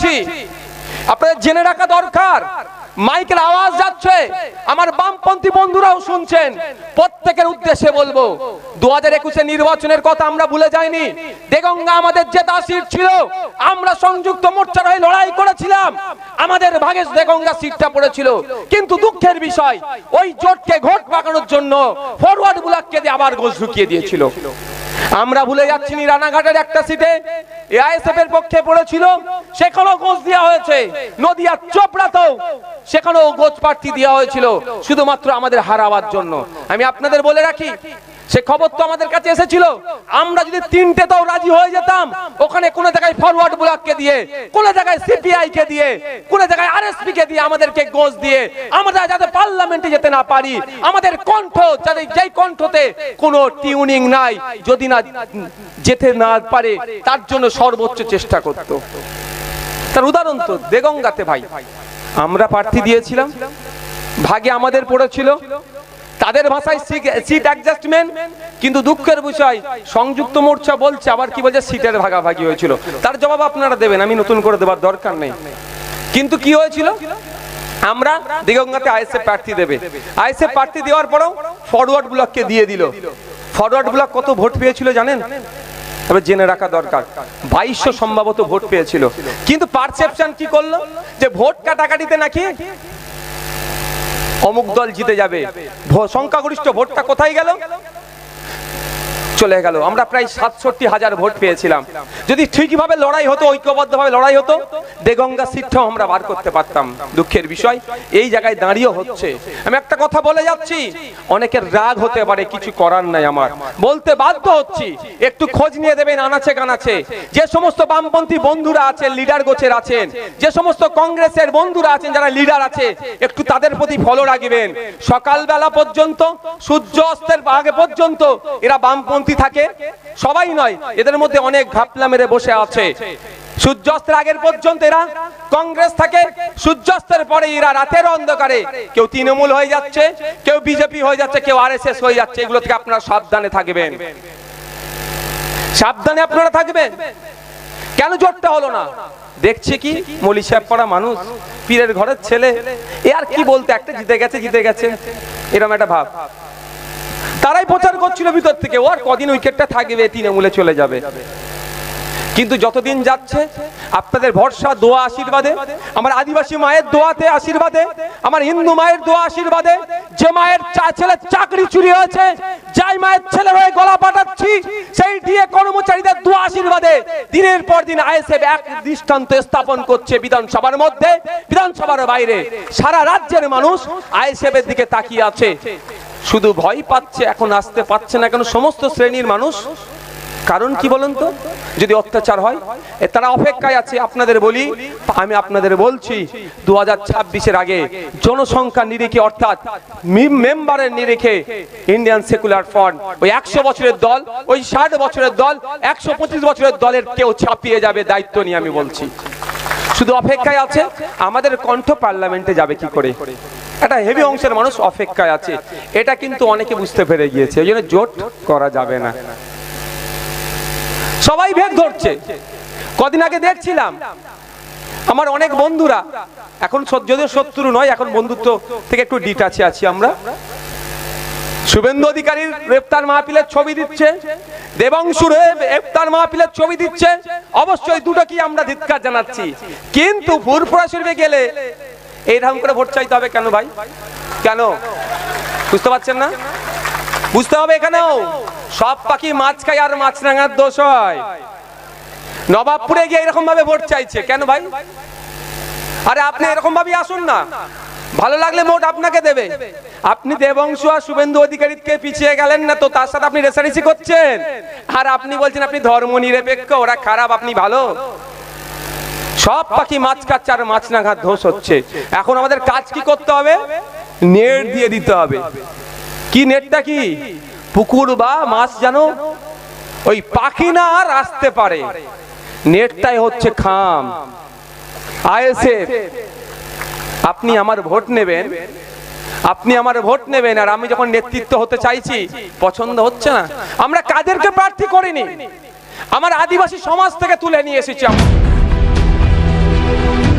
যাচ্ছি। আপনাদের জেনে রাখা দরকার। মাইকের আওয়াজ যাচ্ছে। আমার বামপন্থী বন্ধুরাও শুনছেন। প্রত্যেকের উদ্দেশ্যে বলব দু হাজার একুশে নির্বাচনের কথা আমরা ভুলে যাইনি। দেগঙ্গা আমাদের যে দাসির ছিল, আমরা সংযুক্ত মোর্চার হয়ে লড়াই করেছিলাম। আমাদের ভাগে দেগঙ্গা সিটটা পড়েছিল। কিন্তু দুঃখের বিষয়, ওই জোটকে ঘোট পাকানোর জন্য ফরওয়ার্ড বুলাককে দিয়ে আবার গোছ ঢুকিয়ে দিয়েছিল। আমরা ভুলে যাচ্ছি রানাঘাটের একটা সিটে। এআইএসএফ এর পক্ষে পড়েছিল, সেখানেও গোছ দেওয়া হয়েছে। নদিয়া চোপড়াতেও সেখানেও গোছ প্রার্থী দেওয়া হয়েছিল, শুধুমাত্র আমাদের হারাবার জন্য। আমি আপনাদের বলে রাখি সে খবর তো আমাদের কাছে এসেছিল। আমরা যদি তিনটে তাও রাজি হয়ে যেতাম, ওখানে কোন জায়গায় ফরওয়ার্ড ব্লককে দিয়ে, কোন জায়গায় সিপিআই কে দিয়ে, কোন জায়গায় আরএসপি কে দিয়ে আমাদেরকে গোছ দিয়ে, আমরা যাতে পার্লামেন্টে যেতে না পারি, আমাদের কণ্ঠ যাতে যেই কণ্ঠতে কোনো টিউনিং নাই, যদি না যেতে না পারে, তার জন্য সর্বোচ্চ চেষ্টা করত। তার উদাহরণ তো দেগঙ্গাতে ভাই। আমরা প্রার্থী দিয়েছিলাম, ভাগে আমাদের পড়েছিল তাদের ভাষায় সিট অ্যাডজাস্টমেন্ট কিন্তু দুঃখের বিষয়, সংযুক্ত মোর্চা বলছে, আবার কি বলছে সিটের ভাগাভাগি হয়েছিল। তার জবাব আপনারা দেবেন, আমি নতুন করে দেবার দরকার নেই। কিন্তু কি হয়েছিল? আমরা দিগঙ্গাতে আইএসএফ প্রার্থী দেবে। আইএসএফ প্রার্থী দেওয়ার পরেও ফরওয়ার্ড ব্লককে দিয়ে দিল। ফরওয়ার্ড ব্লক কত ভোট পেয়েছিল জানেন? তবে জেনে রাখা দরকার, বাইশশো সম্ভবত ভোট পেয়েছিল। কিন্তু পারসেপশন কি করল? যে ভোট কাটাকাটিতে নাকি অমুক দল জিতে যাবে। সংখ্যাগরিষ্ঠ ভোটটা কোথায় গেল? চলে গেল। আমরা প্রায় সাতষট্টি হাজার ভোট পেয়েছিলাম। যদি ঠিকভাবে লড়াই হতো, ঐক্যবদ্ধভাবে লড়াই হতো, দেগঙ্গা সিটটাও আমরা বার করতে পারতাম। দুঃখের বিষয়, এই জায়গায় দাঁড়িয়ে হচ্ছে। আমি একটা কথা বলে যাচ্ছি, অনেকের রাগ হতে পারে, কিছু করার নাই আমার। বলতে বাধ্য হচ্ছি, একটু খোঁজ নিয়ে দেবেন আনাচে কানাচে। যে সমস্ত বামপন্থী বন্ধুরা আছেন লিডার গোছের আছেন, যে সমস্ত কংগ্রেসের বন্ধুরা আছেন, যারা লিডার আছে, একটু তাদের প্রতি ফলো রাখবেন। সকালবেলা পর্যন্ত, সূর্য অস্তের আগে পর্যন্ত, এরা বামপন্থী থাকে। সবাই নয়, এদের মধ্যে অনেক ঘাপলা মেরে বসে আছে। সূর্যাস্তের আগের পর্যন্ত এরা কংগ্রেস থাকে, সূর্যাস্তের পরে এরা রাতের অন্ধকারে। কেউ তৃণমূল হয়ে যাচ্ছে, কেউ বিজেপি হয়ে যাচ্ছে, কেউ আরএসএস হয়ে যাচ্ছে, এগুলো থেকে আপনারা সাবধানে থাকবেন। সাবধানে আপনারা থাকবেন। কেন জোরটা হলো না? দেখছে কি? মলি সাহেব পড়া মানুষ, পীরের ঘরের ছেলে। এ আর কি বলতে, একটা জিতে গেছে জিতে গেছে। এরকম একটা ভাব। তারাই প্রচার করছিল ভিতর থেকে। ও আর কদিন উইকেটটা থাকবে, তৃণমূলে চলে যাবে। কিন্তু যতদিন যাচ্ছে, আপনাদের ভরসা, দোয়া, আশীর্বাদে, আমার আদিবাসী মায়ের দোয়াতে আশীর্বাদে, আমার হিন্দু মায়ের দোয়া আশীর্বাদে, যে মায়ের ছেলের চাকরি চুরি হয়েছে, যাই মায়ের ছেলে হয়ে গলা পাঠাচ্ছি, সেই দিয়ে কর্মচারীদের দোয়া আশীর্বাদে দিনের পর দিন আইএসএফ এক দৃষ্টান্ত স্থাপন করছে বিধানসভার মধ্যে, বিধানসভার বাইরে। সারা রাজ্যের মানুষ আইএসএফ এর দিকে তাকিয়ে আছে। শুধু ভয় পাচ্ছে, এখন আসতে পারছে না কেন? সমস্ত শ্রেণির মানুষ। কারণ কি বলুন তো? যদি অত্যাচার হয় তারা অপেক্ষায় আছে। আপনাদের বলি, আমি আপনাদের বলছি দু হাজার আগে জনসংখ্যা নিরিখে, অর্থাৎ মেম্বারের নিরিখে ইন্ডিয়ান সেকুলার ফ্রন্ট ওই একশো বছরের দল, ওই ষাট বছরের দল, একশো পঁচিশ বছরের দলের কেউ ছাপিয়ে যাবে দায়িত্ব নিয়ে আমি বলছি। শুধু অপেক্ষায় আছে, আমাদের কণ্ঠ পার্লামেন্টে যাবে কি করে? একটা হেভি অংশের মানুষ অপেক্ষায় আছে। এটা কিন্তু অনেকে বুঝতে পেরে গিয়েছে, ওই জন্য জোট করা যাবে না। সবাই ভেদ ধরছে। কদিন আগে দেখছিলাম, আমার অনেক বন্ধুরা, এখন যদিও শত্রু নয়, এখন বন্ধুত্ব থেকে একটু ডিটাচে আছি আমরা। শুভেন্দু অধিকারীর গ্রেপ্তার মাহফিলের ছবি দিচ্ছে দেবাংশুর গ্রেপ্তার ছবি দিচ্ছে। অবশ্যই দুটো কি আমরা ধিৎকার জানাচ্ছি। কিন্তু ফুরফুরা শরীফে গেলে এইরকম করে ভোট চাইতে হবে কেন ভাই? কেন? বুঝতে পারছেন না? বুঝতে হবে এখানেও। সব পাখি মাছ খায় আর মাছ রাঙার দোষ হয়। নবাবপুরে গিয়ে এরকম ভাবে ভোট চাইছে। কেন ভাই? আরে আপনি এরকম ভাবে আসুন না। ভালো লাগলে ভোট আপনাকে দেবে। আপনি দেবংশু আর শুভেন্দু অধিকারীকে পিছিয়ে গেলেন না তো, তার সাথে আপনি রেসারেসি করছেন। আর আপনি বলছেন আপনি ধর্ম নিরপেক্ষ, ওরা খারাপ, আপনি ভালো। সব পাখি মাছ খাচ্ছে আর মাছ না ঘাত ধোষ হচ্ছে। এখন আমাদের কাজ কি করতে হবে? নেট দিয়ে দিতে হবে। কি নেটটা কি? পুকুর বা মাছ জানো ওই পাখি না আর আসতে পারে। নেটটাই হচ্ছে খাম। আইএসএফ, আপনি আমার ভোট নেবেন। আপনি আমার ভোট নেবেন আর আমি যখন নেতৃত্ব হতে চাইছি, পছন্দ হচ্ছে না। আমরা কাদেরকে প্রার্থী করিনি। আমার আদিবাসী সমাজ থেকে তুলে নিয়ে এসেছি আমরা। Thank you.